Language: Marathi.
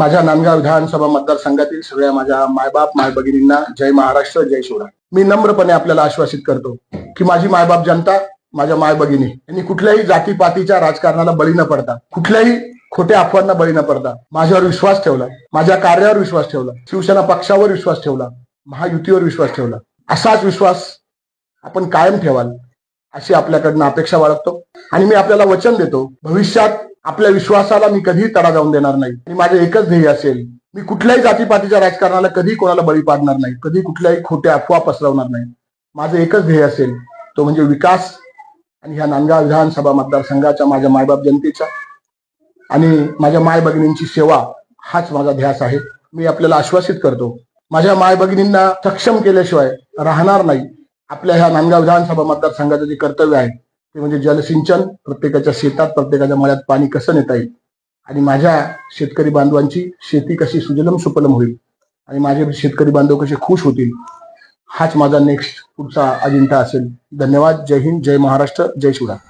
माझ्या नांदगाव विधानसभा मतदारसंघातील सगळ्या माझ्या मायबाप माय भगिनींना जय महाराष्ट्र जय शिवराय मी नम्रपणे आपल्याला आश्वासित करतो की माझी मायबाप जनता माझ्या माय भगिनी यांनी कुठल्याही जातीपातीच्या राजकारणाला बळी न पडता कुठल्याही खोट्या अफवांना बळी न पडता माझ्यावर विश्वास ठेवला माझ्या कार्यावर विश्वास ठेवला शिवसेना पक्षावर विश्वास ठेवला महायुतीवर विश्वास ठेवला. असाच विश्वास आपण कायम ठेवाल अशी आपल्याकडनं अपेक्षा बाळगतो आणि मी आपल्याला वचन देतो भविष्यात आपल्या विश्वासाला मी कधीही तडा जाऊन देणार नाही. आणि माझं एकच ध्येय असेल मी कुठल्याही जातीपातीच्या राजकारणाला कधी कोणाला बळी पाडणार नाही कधी कुठल्याही खोट्या अफवा पसरवणार नाही. माझं एकच ध्येय असेल तो म्हणजे विकास आणि ह्या नांदगाव विधानसभा मतदारसंघाच्या माझ्या मायबाप जनतेचा आणि माझ्या माय भगिनींची सेवा हाच माझा ध्यास आहे. मी आपल्याला आश्वासित करतो माझ्या माय भगिनींना सक्षम केल्याशिवाय राहणार नाही. आपल्या ह्या नांदगाव विधानसभा मतदारसंघाचं जे कर्तव्य आहे ते म्हणजे जलसिंचन प्रत्येकाच्या शेतात प्रत्येकाच्या मळ्यात पाणी कसं नेता येईल? आणि माझ्या शेतकरी बांधवांची शेती कशी सुजलम सुपलम होईल? आणि माझे शेतकरी बांधव कसे खुश होतील? हाच माझा नेक्स्ट पुढचा अजिंठा असेल. धन्यवाद. जय हिंद. जय महाराष्ट्र. जय शिवराय.